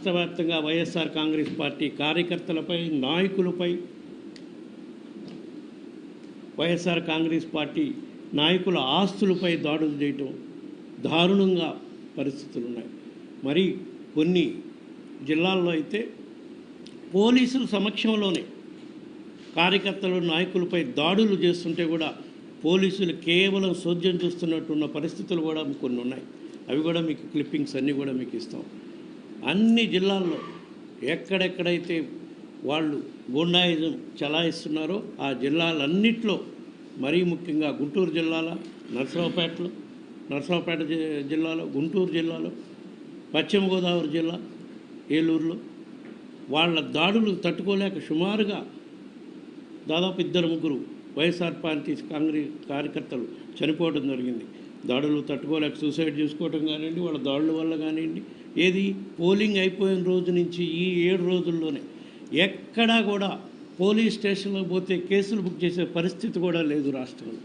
రాష్ట్ర వ్యాప్తంగా వైఎస్ఆర్ కాంగ్రెస్ పార్టీ కార్యకర్తలపై నాయకులపై వైఎస్ఆర్ కాంగ్రెస్ పార్టీ నాయకుల ఆస్తులపై దాడులు చేయటం దారుణంగా పరిస్థితులు ఉన్నాయి మరి కొన్ని జిల్లాల్లో అయితే పోలీసుల సమక్షంలోనే కార్యకర్తలు నాయకులపై దాడులు చేస్తుంటే కూడా పోలీసులు కేవలం సోద్యం చూస్తున్నట్టున్న పరిస్థితులు కూడా కొన్ని ఉన్నాయి. అవి కూడా మీకు క్లిప్పింగ్స్ అన్నీ కూడా మీకు ఇస్తాం. అన్ని జిల్లాల్లో ఎక్కడెక్కడైతే వాళ్ళు గుండాయిజం చలాయిస్తున్నారో ఆ జిల్లాలన్నిట్లో మరీ ముఖ్యంగా గుంటూరు జిల్లాలో నర్సరావుపేటలో నర్సరావుపేట జి- జిల్లాలో గుంటూరు జిల్లాలో పశ్చిమ గోదావరి జిల్లా ఏలూరులో వాళ్ళ దాడులు తట్టుకోలేక సుమారుగా దాదాపు ఇద్దరు ముగ్గురు వైఎస్ఆర్ పార్టీ కాంగ్రెస్ కార్యకర్తలు చనిపోవడం జరిగింది. దాడులు తట్టుకోలేక సూసైడ్ చేసుకోవటం కానివ్వండి వాళ్ళ దాడుల వల్ల కానివ్వండి ఏది పోలింగ్ అయిపోయిన రోజు నుంచి ఈ ఏడు రోజుల్లోనే ఎక్కడా కూడా పోలీస్ స్టేషన్లో పోతే కేసులు బుక్ చేసే పరిస్థితి కూడా లేదు రాష్ట్రంలో.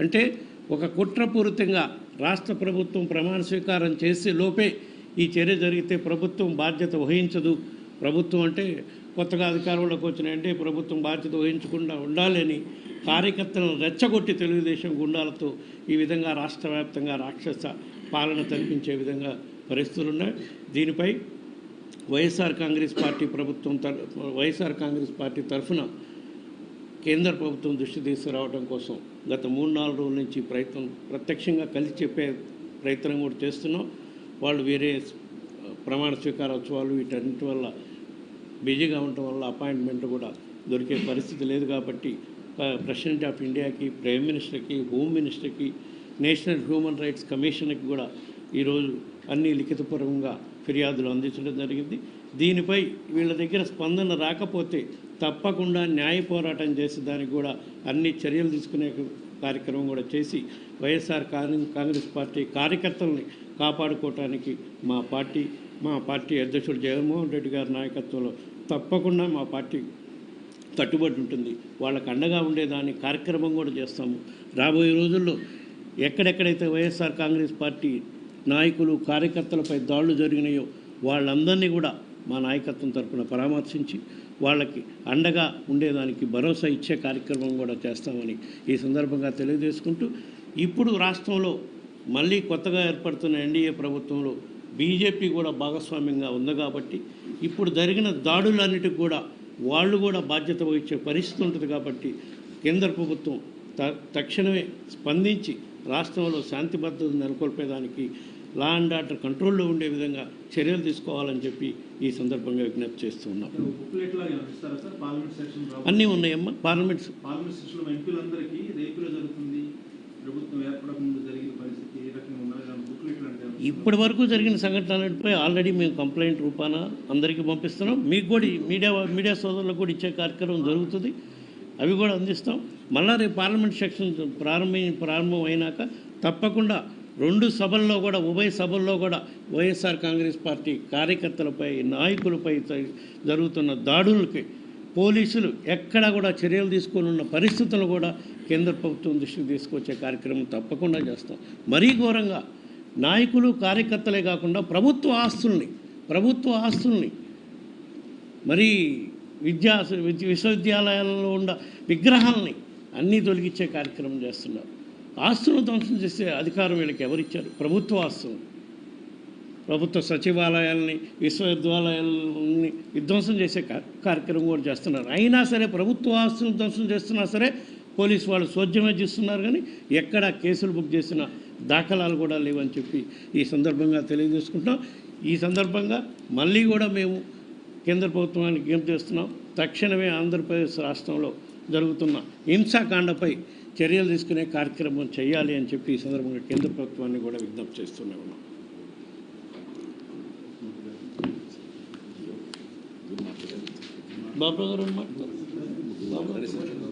అంటే ఒక కుట్రపూరితంగా రాష్ట్ర ప్రభుత్వం ప్రమాణ స్వీకారం చేసే లోపే ఈ చర్య జరిగితే ప్రభుత్వం బాధ్యత వహించదు. ప్రభుత్వం అంటే కొత్తగా అధికారంలోకి వచ్చినాయంటే ప్రభుత్వం బాధ్యత వహించకుండా ఉండాలని కార్యకర్తలను రెచ్చగొట్టి తెలుగుదేశం గుండాలతో ఈ విధంగా రాష్ట్ర వ్యాప్తంగా రాక్షస పాలన తప్పించే విధంగా పరిస్థితులు ఉన్నాయి. దీనిపై వైఎస్ఆర్ కాంగ్రెస్ పార్టీ ప్రభుత్వం తర వైఎస్ఆర్ కాంగ్రెస్ పార్టీ తరఫున కేంద్ర ప్రభుత్వం దృష్టి తీసుకురావడం కోసం గత మూడు నాలుగు రోజుల నుంచి ప్రయత్నం ప్రత్యక్షంగా కలిసి చెప్పే ప్రయత్నం కూడా చేస్తున్నాం. వాళ్ళు వేరే ప్రమాణ స్వీకారోత్సవాలు వీటన్నిటి వల్ల బిజీగా ఉండటం వల్ల అపాయింట్మెంట్ కూడా దొరికే పరిస్థితి లేదు కాబట్టి ప్రెసిడెంట్ ఆఫ్ ఇండియాకి ప్రైమ్ మినిస్టర్కి హోమ్ మినిస్టర్కి నేషనల్ హ్యూమన్ రైట్స్ కమిషన్కి కూడా ఈరోజు అన్ని లిఖితపూర్వకంగా ఫిర్యాదులు అందించడం జరిగింది. దీనిపై వీళ్ళ దగ్గర స్పందన రాకపోతే తప్పకుండా న్యాయ పోరాటం చేసి దానికి కూడా అన్ని చర్యలు తీసుకునే కార్యక్రమం కూడా చేసి వైఎస్ఆర్ కాంగ్రెస్ పార్టీ కార్యకర్తల్ని కాపాడుకోవటానికి మా పార్టీ మా పార్టీ అధ్యక్షుడు జగన్మోహన్ రెడ్డి గారి నాయకత్వంలో తప్పకుండా మా పార్టీ కట్టుబడి ఉంటుంది. వాళ్ళకు అండగా ఉండేదాని కార్యక్రమం కూడా చేస్తాము. రాబోయే రోజుల్లో ఎక్కడెక్కడైతే వైఎస్ఆర్ కాంగ్రెస్ పార్టీ నాయకులు కార్యకర్తలపై దాడులు జరిగినాయో వాళ్ళందరినీ కూడా మా నాయకత్వం తరపున పరామర్శించి వాళ్ళకి అండగా ఉండేదానికి భరోసా ఇచ్చే కార్యక్రమం కూడా చేస్తామని ఈ సందర్భంగా తెలియజేసుకుంటూ ఇప్పుడు రాష్ట్రంలో మళ్ళీ కొత్తగా ఏర్పడుతున్న ఎన్డీఏ ప్రభుత్వంలో బీజేపీ కూడా భాగస్వామ్యంగా ఉంది కాబట్టి ఇప్పుడు జరిగిన దాడులన్నిటికి కూడా వాళ్ళు కూడా బాధ్యత వహించే పరిస్థితి ఉంటుంది కాబట్టి కేంద్ర ప్రభుత్వం త తక్షణమే స్పందించి రాష్ట్రంలో శాంతి భద్రత నెలకొల్పేదానికి లా అండ్ ఆర్డర్ కంట్రోల్లో ఉండే విధంగా చర్యలు తీసుకోవాలని చెప్పి ఈ సందర్భంగా విజ్ఞప్తి పార్లమెంట్ సెషన్ రాబోతుంది. అన్నీ ఉన్నాయమ్మా. పార్లమెంట్స్. పార్లమెంట్ సెషన్లో ఎంపీలందరికీ రేపులో జరుగుతుంది. జరిగిన ఇప్పటి వరకు జరిగిన సంఘటనలపై ఆల్రెడీ మేము కంప్లైంట్ రూపాన అందరికీ పంపిస్తున్నాం. మీకు కూడా మీడియా మీడియా సోదరులకు కూడా ఇచ్చే కార్యక్రమం జరుగుతుంది. అవి కూడా అందిస్తాం. మళ్ళా రేపు పార్లమెంట్ సెక్షన్ ప్రారంభ ప్రారంభం అయినాక తప్పకుండా రెండు సభల్లో కూడా ఉభయ సభల్లో కూడా వైఎస్ఆర్ కాంగ్రెస్ పార్టీ కార్యకర్తలపై నాయకులపై జరుగుతున్న దాడులకి పోలీసులు ఎక్కడా కూడా చర్యలు తీసుకొని ఉన్న పరిస్థితులు కూడా కేంద్ర ప్రభుత్వం దృష్టికి తీసుకొచ్చే కార్యక్రమం తప్పకుండా చేస్తాం. మరీ ఘోరంగా నాయకులు కార్యకర్తలే కాకుండా ప్రభుత్వ ఆస్తుల్ని ప్రభుత్వ ఆస్తుల్ని మరి విద్యా విశ్వవిద్యాలయాలలో ఉన్న విగ్రహాలని అన్నీ తొలగించే కార్యక్రమం చేస్తున్నారు. ఆస్తులను ధ్వంసం చేసే అధికారం వీళ్ళకి ఎవరిచ్చారు? ప్రభుత్వ ఆస్తులు. ప్రభుత్వ సచివాలయాల్ని విశ్వవిద్యాలయాలని విధ్వంసం చేసే కార్యక్రమం కూడా చేస్తున్నారు. అయినా సరే ప్రభుత్వ ఆస్తులను ధ్వంసం చేస్తున్నా సరే పోలీసు వాళ్ళు సోద్యమే చేస్తున్నారు కానీ ఎక్కడ కేసులు బుక్ చేసిన దాఖలాలు కూడా లేవని చెప్పి ఈ సందర్భంగా తెలియజేసుకుంటాం ఈ సందర్భంగా మళ్ళీ కూడా మేము కేంద్ర ప్రభుత్వానికి ఏం చేస్తున్నాం. తక్షణమే ఆంధ్రప్రదేశ్ రాష్ట్రంలో జరుగుతున్న హింసాకాండపై చర్యలు తీసుకునే కార్యక్రమం చేయాలి అని చెప్పి ఈ సందర్భంగా కేంద్ర ప్రభుత్వాన్ని కూడా విజ్ఞప్తి చేస్తూనే ఉన్నాం. బాబు గారు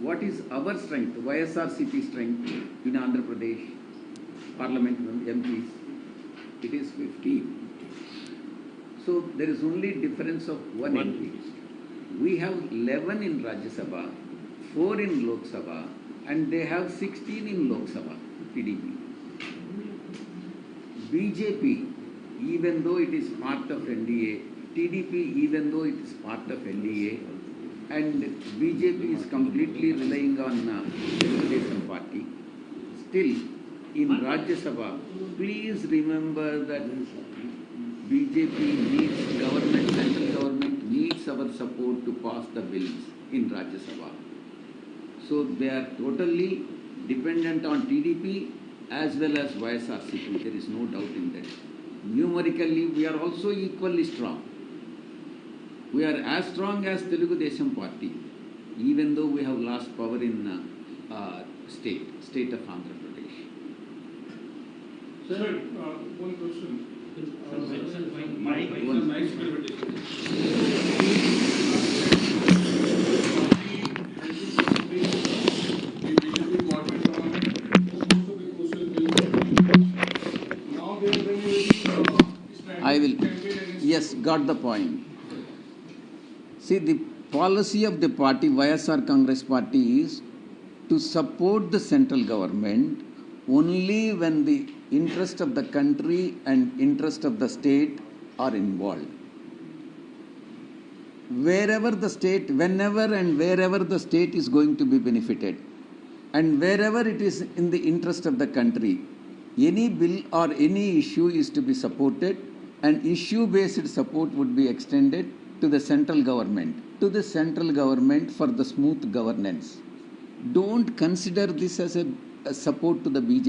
what is our strength, YSRCP strength in Andhra Pradesh, Parliament MPs, it is 15. So there is only difference of one One. MP. We have 11 in Rajya Sabha, 4 in Lok Sabha, and they have 16 in Lok Sabha, TDP. BJP, even though it is part of NDA, TDP, even though it is part of NDA, and BJP is completely relying on uh, Desam Party. Still, in Rajya Sabha, please remember that BJP needs government, central government needs our support to pass the bills in Rajya Sabha. So they are totally dependent on TDP as well as YSRCP. There is no doubt in that. Numerically, we are also equally strong. We are as strong as Telugu Desam Party, even though we have lost power in uh, uh, state, state of Andhra Pradesh. Sir, uh, one question. Mike, one. nice. I will, yes, got the point. See, the policy of the party, YSR Congress Party is to support the central government only when the interest of the country and interest of the state are involved. Wherever the state, whenever and wherever the state is going to be benefited, and wherever it is in the interest of the country, any bill or any issue is to be supported and issue based support would be extended to the central government, to the central government for the smooth governance. Don't consider this as a, a support to the BJP.